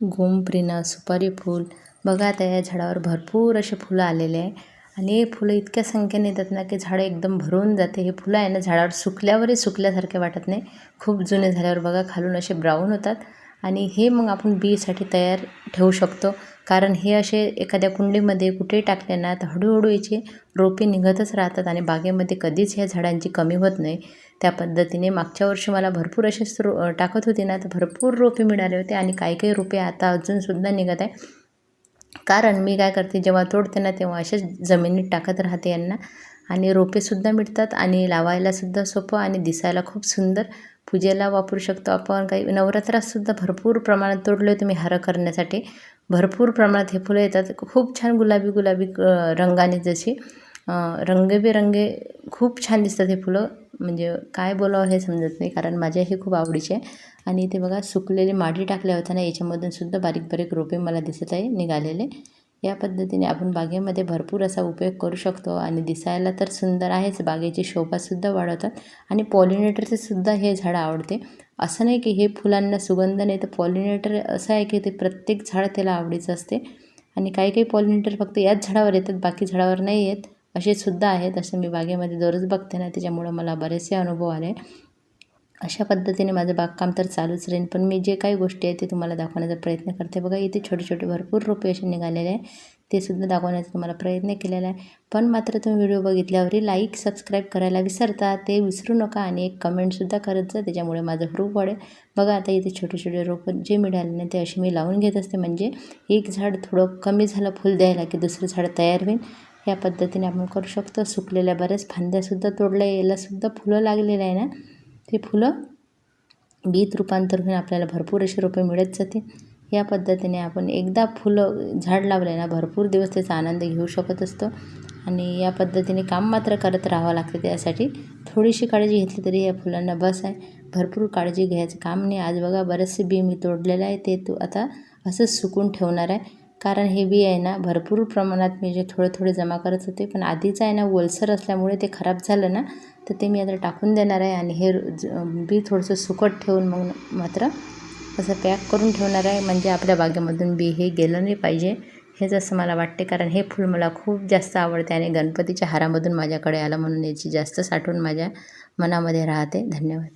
गोमप्रिना सुपारी फूल. बघा आता या झाडावर भरपूर असे फुलं आलेले आहे. आणि हे फुलं इतक्या संख्येने येतात ना की झाडं एकदम भरून जाते. हे फुलं आहे ना झाडावर सुकल्यावरही सुकल्यासारखे वाटत नाही. खूप जुने झाल्यावर बघा खालून असे ब्राऊन होतात. आणि हे मग आपण बीसाठी तयार ठेवू शकतो. कारण हे असे एखाद्या कुंडीमध्ये कुठेही टाकले ना तर हळूहळू याचे रोपे निघतच राहतात आणि बागेमध्ये कधीच ह्या झाडांची कमी होत नाही. त्या पद्धतीने मागच्या वर्षी मला भरपूर असे रो टाकत होते ना तर भरपूर रोपे मिळाले होते आणि काही काही रोपे आता अजूनसुद्धा निघत आहे. कारण मी काय करते जेव्हा तोडते ना तेव्हा अशाच जमिनीत टाकत राहते यांना. आणि रोपेसुद्धा मिळतात आणि लावायलासुद्धा सोपं आणि दिसायला खूप सुंदर. पूजेला वापरू शकतो. आपण काही नवरात्रातसुद्धा भरपूर प्रमाणात तोडले तुम्ही हार करण्यासाठी. भरपूर प्रमाणात हे फुलं येतात. खूप छान गुलाबी गुलाबी रंगाने जशी रंगेबेरंगे खूप छान दिसतात हे फुलं. म्हणजे काय बोलावं हे समजत नाही कारण माझ्या हे खूप आवडीचे आहे. आणि इथे बघा सुकलेली माडी टाकल्या होत्या ना याच्यामधून सुद्धा बारीक बारीक रोपे मला दिसत आहे निघालेले. या पद्धतीने आपण बागेमध्ये भरपूर असा उपयोग करू शकतो आणि दिसायला तर सुंदर आहेच. बागेची शोभासुद्धा वाढवतात आणि पॉलिनेटरचे सुद्धा हे झाडं आवडते. असं नाही की हे फुलांना सुगंध नाही तर पॉलिनेटर असं आहे की ते प्रत्येक झाड त्याला आवडीचं असते. आणि काही काही पॉलिनेटर फक्त याच झाडावर येतात बाकी झाडावर नाही येत. असे सुद्धा आहेत. असं मी बागेमध्ये दररोज बघते ना त्याच्यामुळं मला बरेचसे अनुभव आले. अशा पद्धतीने माझं बागकाम तर चालूच राहील पण मी जे काही गोष्टी आहेत ते तुम्हाला दाखवण्याचा प्रयत्न करते. बघा इथे छोटे छोटे भरपूर रोपे असे निघालेले आहे ते सुद्धा दाखवण्याचा तुम्हाला प्रयत्न केलेला आहे. पण मात्र तुम्ही व्हिडिओ बघितल्यावरही लाईक सबस्क्राईब करायला विसरता ते विसरू नका आणि एक कमेंटसुद्धा करत जा. त्याच्यामुळे माझं रूप वाढेल. बघा आता इथे छोटे छोटे रोपं जे मिळाले नाही ते असे मी लावून घेत असते. म्हणजे एक झाड थोडं कमी झालं फुल द्यायला की दुसरं झाड तयार होईल. या पद्धतीने आपण करू शकतो. सुकलेल्या बऱ्याच फांद्यासुद्धा तोडल्या यालासुद्धा फुलं लागलेलं आहे ना? ते फुलं बीत रूपांतर होऊन आपल्याला भरपूर असे रोपे मिळत जाते या पद्धतीने आपण एकदा फुलं झाड लावले ना भरपूर दिवस त्याचा आनंद घेऊ शकत असतो. आणि या पद्धतीने काम मात्र करत राहावं लागतं. त्यासाठी थोडीशी काळजी घेतली तरी या फुलांना बस आहे. भरपूर काळजी घ्यायचं काम नाही. आज बघा बरेचसे बी मी तोडलेलं आहे ते तू आता असंच सुकून ठेवणार आहे. कारण हे बी आहे ना भरपूर प्रमाणात मी जे थोडे थोडे जमा करत होते पण आधीचं आहे ना ओलसर असल्यामुळे ते खराब झालं ना तर ते मी आता टाकून देणार आहे आणि हे बी थोडंसं सुकट ठेवून मग मात्र असं पॅक करून ठेवणार आहे. म्हणजे आपल्या बागेमधून बी हे गेलं नाही पाहिजे हेच असं मला वाटते. कारण हे फूल मला खूप जास्त आवडते आणि गणपतीच्या हारामधून माझ्याकडे आलं म्हणून याची जास्त साठवण माझ्या मनामध्ये राहते. धन्यवाद.